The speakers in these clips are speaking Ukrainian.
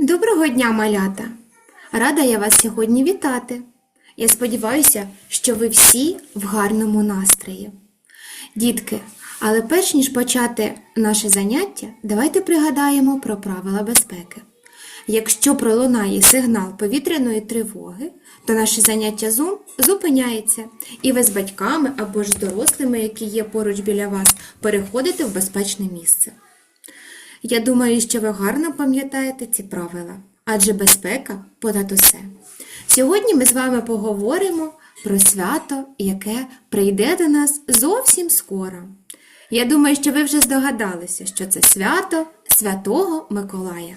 Доброго дня, малята! Рада я вас сьогодні вітати. Я сподіваюся, що ви всі в гарному настрої. Дітки, але перш ніж почати наше заняття, давайте пригадаємо про правила безпеки. Якщо пролунає сигнал повітряної тривоги, то наше заняття Zoom зупиняється, і ви з батьками або ж з дорослими, які є поруч біля вас, переходите в безпечне місце. Я думаю, що ви гарно пам'ятаєте ці правила, адже безпека понад усе. Сьогодні ми з вами поговоримо про свято, яке прийде до нас зовсім скоро. Я думаю, що ви вже здогадалися, що це свято Святого Миколая.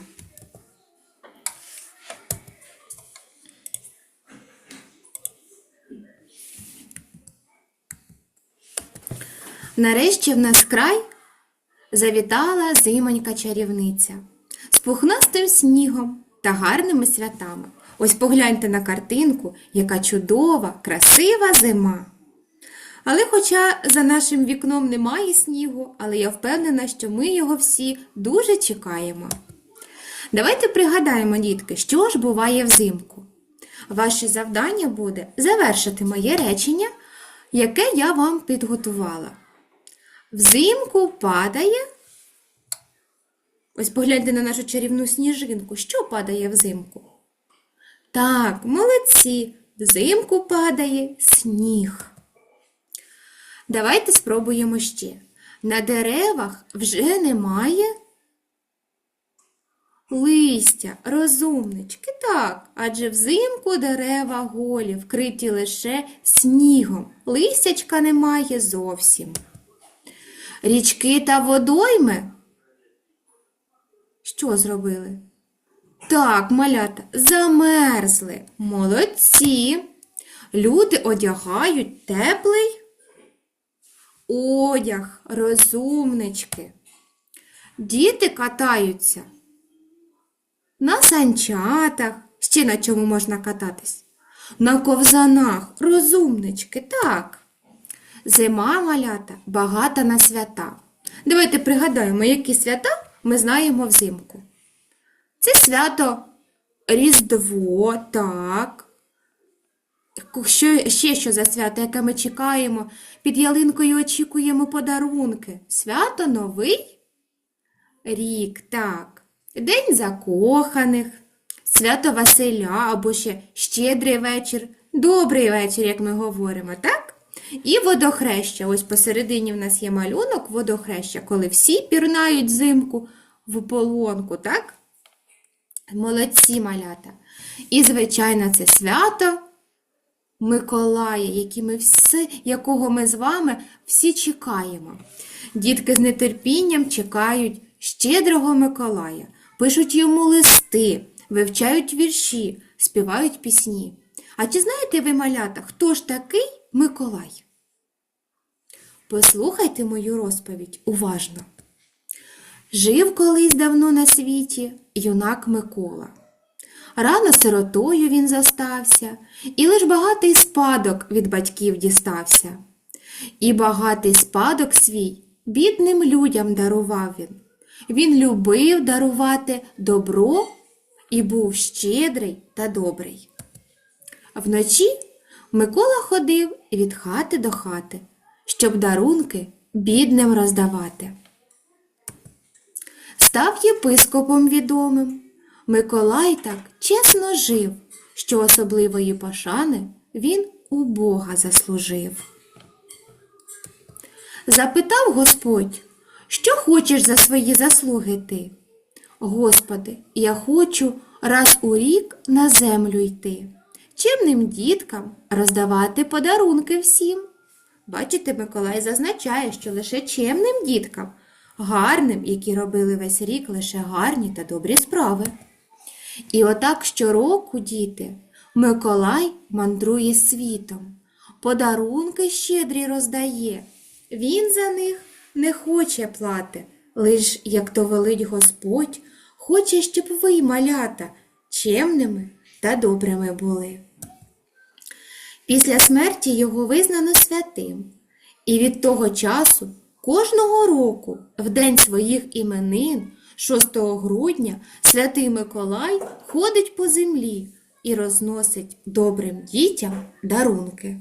Нарешті в нас край завітала зимонька чарівниця з пухнастим снігом та гарними святами. Ось погляньте на картинку, яка чудова, красива зима. Але хоча за нашим вікном немає снігу, але я впевнена, що ми його всі дуже чекаємо. Давайте пригадаємо, дітки, що ж буває взимку. Ваше завдання буде завершити моє речення, яке я вам підготувала. Взимку падає. Ось погляньте на нашу чарівну сніжинку. Що падає взимку? Так, молодці. Взимку падає сніг. Давайте спробуємо ще. На деревах вже немає листя, розумнички. Так, адже взимку дерева голі, вкриті лише снігом. Листячка немає зовсім. Річки та водойми. Що зробили? Так, малята, замерзли. Молодці. Люди одягають теплий одяг, розумнички. Діти катаються на санчатах. Ще на чому можна кататись? На ковзанах, розумнички, так. Зима малята багата на свята. Давайте пригадаємо, які свята ми знаємо взимку. Це свято Різдво, так. Що, ще що за свято, яке ми чекаємо? Під ялинкою очікуємо подарунки. Свято Новий рік, так. День закоханих, свято Василя або ще щедрий вечір, добрий вечір, як ми говоримо, так? І водохреща. Ось посередині в нас є малюнок водохреща, коли всі пірнають взимку в полонку, так? Молодці малята. І, звичайно, це свято Миколая, які ми всі, якого ми з вами всі чекаємо. Дітки з нетерпінням чекають щедрого Миколая, пишуть йому листи, вивчають вірші, співають пісні. А чи знаєте ви, малята, хто ж такий Миколай? Послухайте мою розповідь уважно. Жив колись давно на світі юнак Микола. Рано сиротою він зостався, і лиш багатий спадок від батьків дістався. І багатий спадок свій бідним людям дарував він. Він любив дарувати добро і був щедрий та добрий. Вночі Микола ходив від хати до хати, щоб дарунки бідним роздавати. Став єпископом відомим. Миколай так чесно жив, що особливої пошани він у Бога заслужив. Запитав Господь, що хочеш за свої заслуги ти? Господи, я хочу раз у рік на землю йти, чимним діткам роздавати подарунки всім. Бачите, Миколай зазначає, що лише чемним діткам, гарним, які робили весь рік лише гарні та добрі справи. І отак щороку, діти, Миколай мандрує світом, подарунки щедрі роздає. Він за них не хоче плати, лиш, як то велить Господь, хоче, щоб ви, малята, чемними та добрими були. Після смерті його визнано святим, і від того часу кожного року, в день своїх іменин, 6 грудня святий Миколай ходить по землі і розносить добрим дітям дарунки.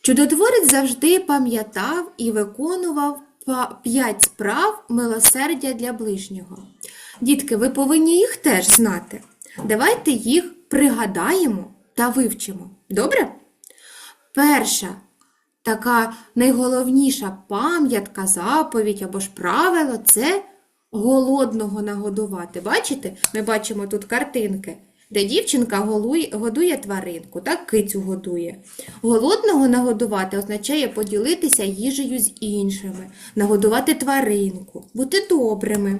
Чудотворець завжди пам'ятав і виконував п'ять справ милосердя для ближнього. Дітки, ви повинні їх теж знати. Давайте їх пригадаємо та вивчимо. Добре? Перша така найголовніша пам'ятка, заповідь або ж правило це голодного нагодувати. Бачите? Ми бачимо тут картинки, де дівчинка годує тваринку, так кицю годує. Голодного нагодувати означає поділитися їжею з іншими, нагодувати тваринку, бути добрими.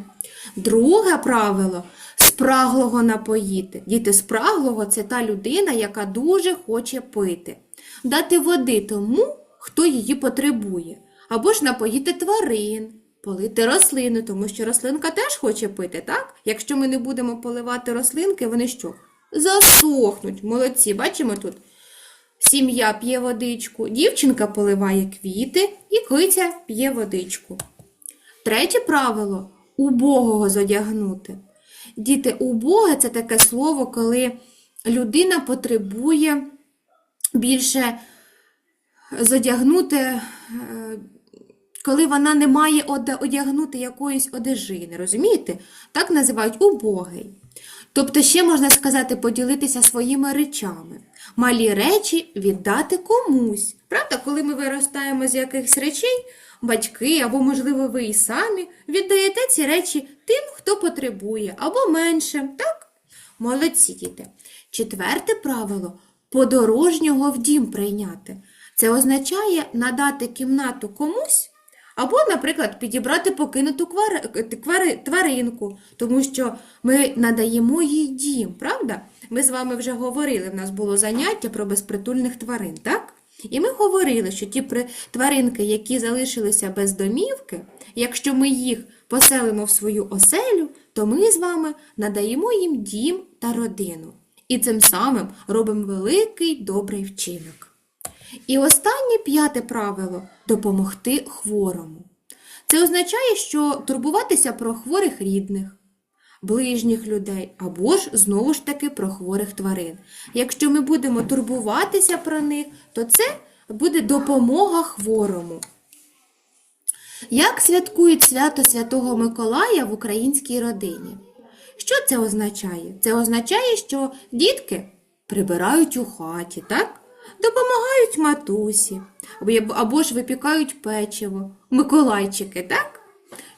Друге правило спраглого напоїти. Діти, спраглого це та людина, яка дуже хоче пити. Дати води тому, хто її потребує, або ж напоїти тварин, полити рослини, тому що рослинка теж хоче пити, так? Якщо ми не будемо поливати рослинки, вони що? Засохнуть. Молодці, бачимо тут. Сім'я п'є водичку, дівчинка поливає квіти і киця п'є водичку. Третє правило убогого зодягнути. Діти, убоге це таке слово, коли людина потребує більше зодягнути, е, коли вона не має одягнути якоїсь одежини. Розумієте? Так називають убогий. Тобто, ще можна сказати, поділитися своїми речами. Малі речі віддати комусь. Правда, коли ми виростаємо з якихось речей, батьки або, можливо, ви і самі віддаєте ці речі тим, хто потребує, або меншим, так? Молодці діти. Четверте правило подорожнього в дім прийняти. Це означає надати кімнату комусь, або, наприклад, підібрати покинуту тваринку, тому що ми надаємо їй дім, правда? Ми з вами вже говорили, в нас було заняття про безпритульних тварин, так? І ми говорили, що ті тваринки, які залишилися без домівки, якщо ми їх поселимо в свою оселю, то ми з вами надаємо їм дім та родину. І цим самим робимо великий добрий вчинок. І останнє п'яте правило допомогти хворому. Це означає, що турбуватися про хворих рідних, ближніх людей або ж знову ж таки про хворих тварин. Якщо ми будемо турбуватися про них, то це буде допомога хворому. Як святкують свято Святого Миколая в українській родині? Що це означає? Це означає, що дітки прибирають у хаті, так? Допомагають матусі, або- ж випікають печиво, миколайчики, так?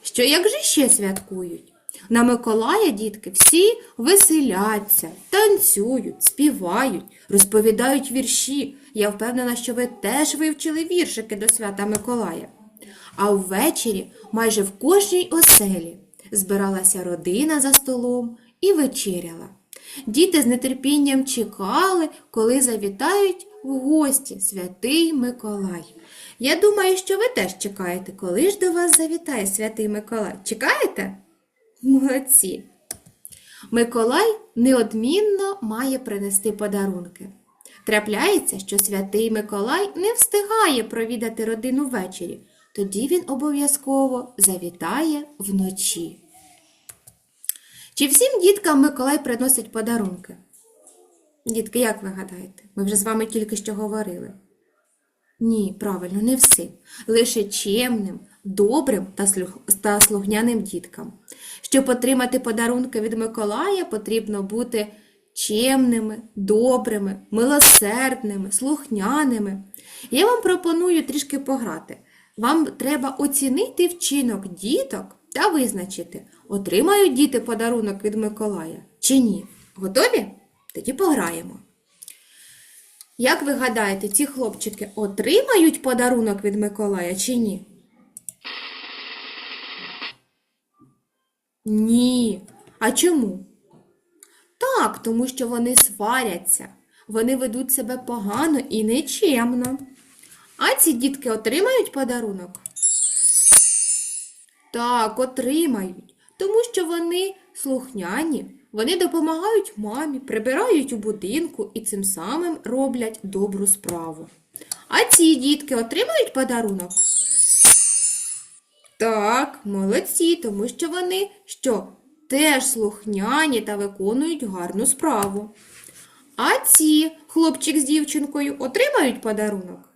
Що як же ще святкують? На Миколая дітки всі веселяться, танцюють, співають, розповідають вірші. Я впевнена, що ви теж вивчили віршики до свята Миколая. А ввечері майже в кожній оселі збиралася родина за столом і вечеряла. Діти з нетерпінням чекали, коли завітають в гості святий Миколай. Я думаю, що ви теж чекаєте, коли ж до вас завітає святий Миколай. Чекаєте? Молодці! Миколай неодмінно має принести подарунки. Трапляється, що святий Миколай не встигає провідати родину ввечері, тоді він обов'язково завітає вночі. Чи всім діткам Миколай приносить подарунки? Дітки, як ви гадаєте? Ми вже з вами тільки що говорили. Ні, правильно, не всім. Лише чемним, добрим та, слухняним діткам. Щоб отримати подарунки від Миколая, потрібно бути чемними, добрими, милосердними, слухняними. Я вам пропоную трішки пограти. Вам треба оцінити вчинок діток та визначити, отримають діти подарунок від Миколая чи ні. Готові? Тоді пограємо. Як ви гадаєте, ці хлопчики отримають подарунок від Миколая чи ні? Ні. А чому? Так, тому що вони сваряться, вони ведуть себе погано і нечемно. А ці дітки отримають подарунок? Так, отримають, тому що вони слухняні, вони допомагають мамі, прибирають у будинку і цим самим роблять добру справу. А ці дітки отримають подарунок? Так, молодці, тому що вони що? Теж слухняні та виконують гарну справу. А ці хлопчик з дівчинкою отримають подарунок?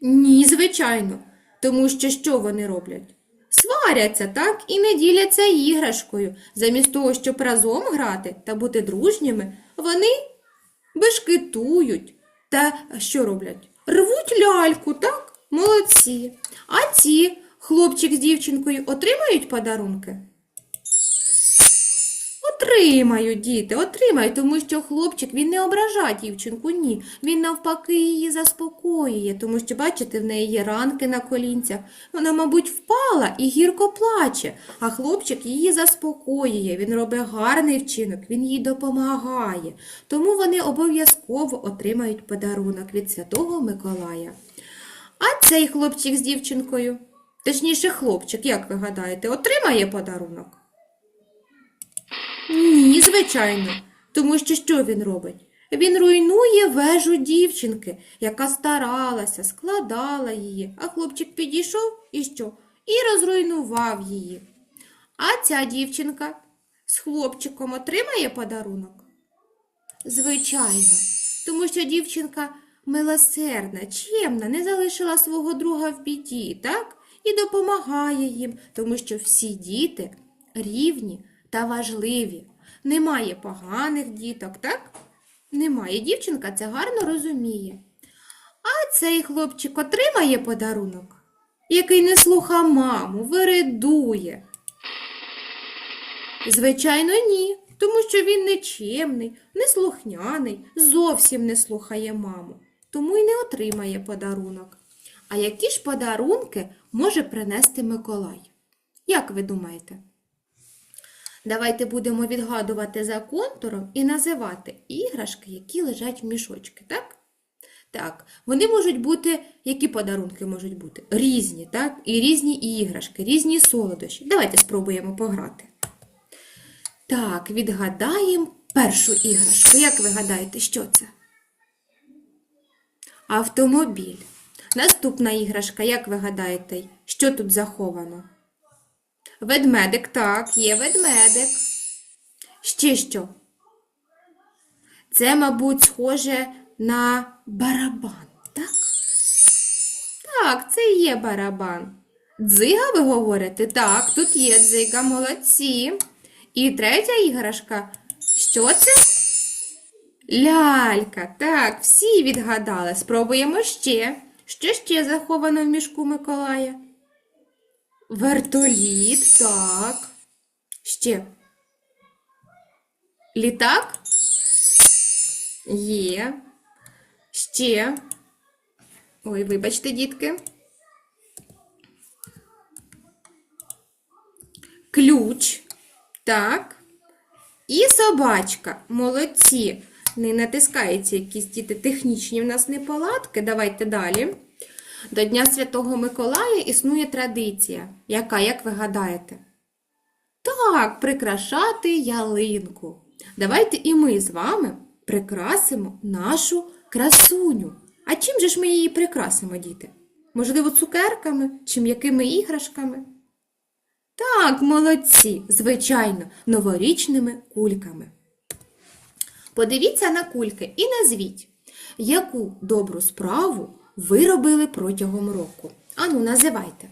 Ні, звичайно. Тому що що вони роблять? Сваряться, так, і не діляться іграшкою. Замість того, щоб разом грати та бути дружніми, вони бешкетують. Та що роблять? Рвуть ляльку, так? Молодці. А ці хлопчик з дівчинкою отримають подарунки? Отримають, діти, отримають, тому що хлопчик він не ображає дівчинку, ні. Він навпаки її заспокоює, тому що, бачите, в неї є ранки на колінцях. Вона, мабуть, впала і гірко плаче, а хлопчик її заспокоює, він робить гарний вчинок, він їй допомагає. Тому вони обов'язково отримають подарунок від Святого Миколая. А цей хлопчик з дівчинкою, точніше, хлопчик, як ви гадаєте, отримає подарунок? Ні, звичайно. Тому що що він робить? Він руйнує вежу дівчинки, яка старалася, складала її, а хлопчик підійшов і що? І розруйнував її. А ця дівчинка з хлопчиком отримає подарунок? Звичайно, тому що дівчинка милосердна, чемна, не залишила свого друга в біді, так? І допомагає їм, тому що всі діти рівні та важливі. Немає поганих діток, так? Немає. Дівчинка це гарно розуміє. А цей хлопчик отримає подарунок, який не слуха маму, виридує. Звичайно, ні, тому що він нечемний, неслухняний, зовсім не слухає маму, тому й не отримає подарунок. А які ж подарунки може принести Миколай? Як ви думаєте? Давайте будемо відгадувати за контуром і називати іграшки, які лежать в мішочки, так? Так, вони можуть бути, які подарунки можуть бути? Різні, так? І різні іграшки, різні солодощі. Давайте спробуємо пограти. Так, відгадаємо першу іграшку. Як ви гадаєте, що це? Автомобіль. Наступна іграшка, як ви гадаєте, що тут заховано? Ведмедик, так, є ведмедик. Ще що? Це, мабуть, схоже на барабан, так? Так, це є барабан. Дзига, ви говорите? Так, тут є дзига, молодці. І третя іграшка. Що це? Лялька. Так, всі відгадали. Спробуємо ще. Що ще заховано в мішку Миколая? Вертоліт, так. Ще. Літак? Є. Ще. Ой, вибачте, дітки. Ключ. Так. І собачка. Молодці. Не натискаються якісь діти технічні в нас неполадки. Давайте далі. До Дня Святого Миколая існує традиція, яка, як ви гадаєте? Так, прикрашати ялинку. Давайте і ми з вами прикрасимо нашу красуню. А чим же ж ми її прикрасимо, діти? Можливо, цукерками чи м'якими іграшками? Так, молодці, звичайно, новорічними кульками. Подивіться на кульки і назвіть, яку добру справу ви робили протягом року. Ану, називайте.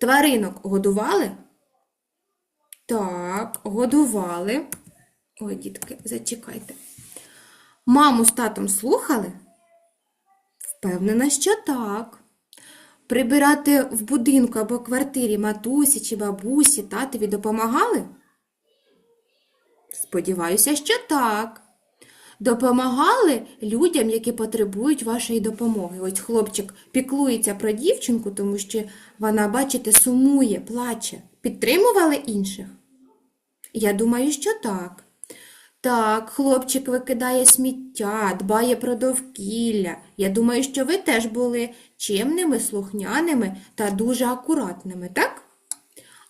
Тваринок годували? Так, годували. Ой, дітки, зачекайте. Маму з татом слухали? Впевнена, що так. Прибирати в будинку або квартирі матусі чи бабусі татові допомагали? Сподіваюся, що так. Допомагали людям, які потребують вашої допомоги. Ось хлопчик піклується про дівчинку, тому що вона, бачите, сумує, плаче. Підтримували інших? Я думаю, що так. Так, хлопчик викидає сміття, дбає про довкілля. Я думаю, що ви теж були чемними, слухняними та дуже акуратними, так?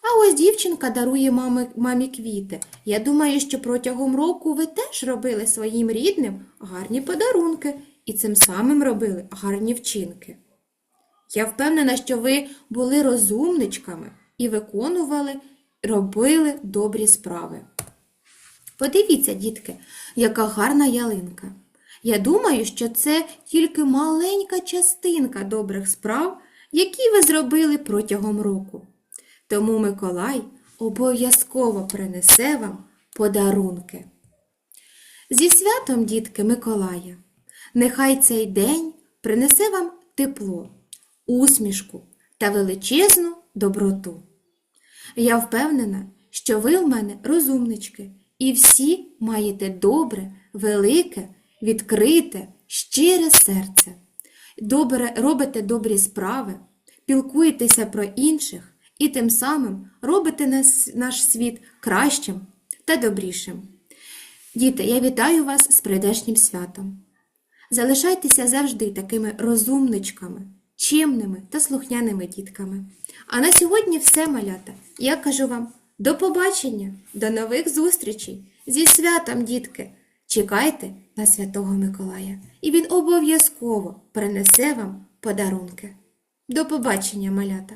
А ось дівчинка дарує мамі, мамі квіти. Я думаю, що протягом року ви теж робили своїм рідним гарні подарунки і цим самим робили гарні вчинки. Я впевнена, що ви були розумничками і виконували, робили добрі справи. Подивіться, дітки, яка гарна ялинка. Я думаю, що це тільки маленька частинка добрих справ, які ви зробили протягом року. Тому Миколай обов'язково принесе вам подарунки. Зі святом, дітки Миколая, нехай цей день принесе вам тепло, усмішку та величезну доброту. Я впевнена, що ви в мене розумнички, і всі маєте добре, велике, відкрите, щире серце. Добре робите добрі справи, пілкуєтеся про інших і тим самим робите наш світ кращим та добрішим. Діти, я вітаю вас з прийдешнім святом. Залишайтеся завжди такими розумничками, чимними та слухняними дітками. А на сьогодні все, малята. Я кажу вам до побачення, до нових зустрічей. Зі святом, дітки! Чекайте на Святого Миколая, і він обов'язково принесе вам подарунки. До побачення, малята!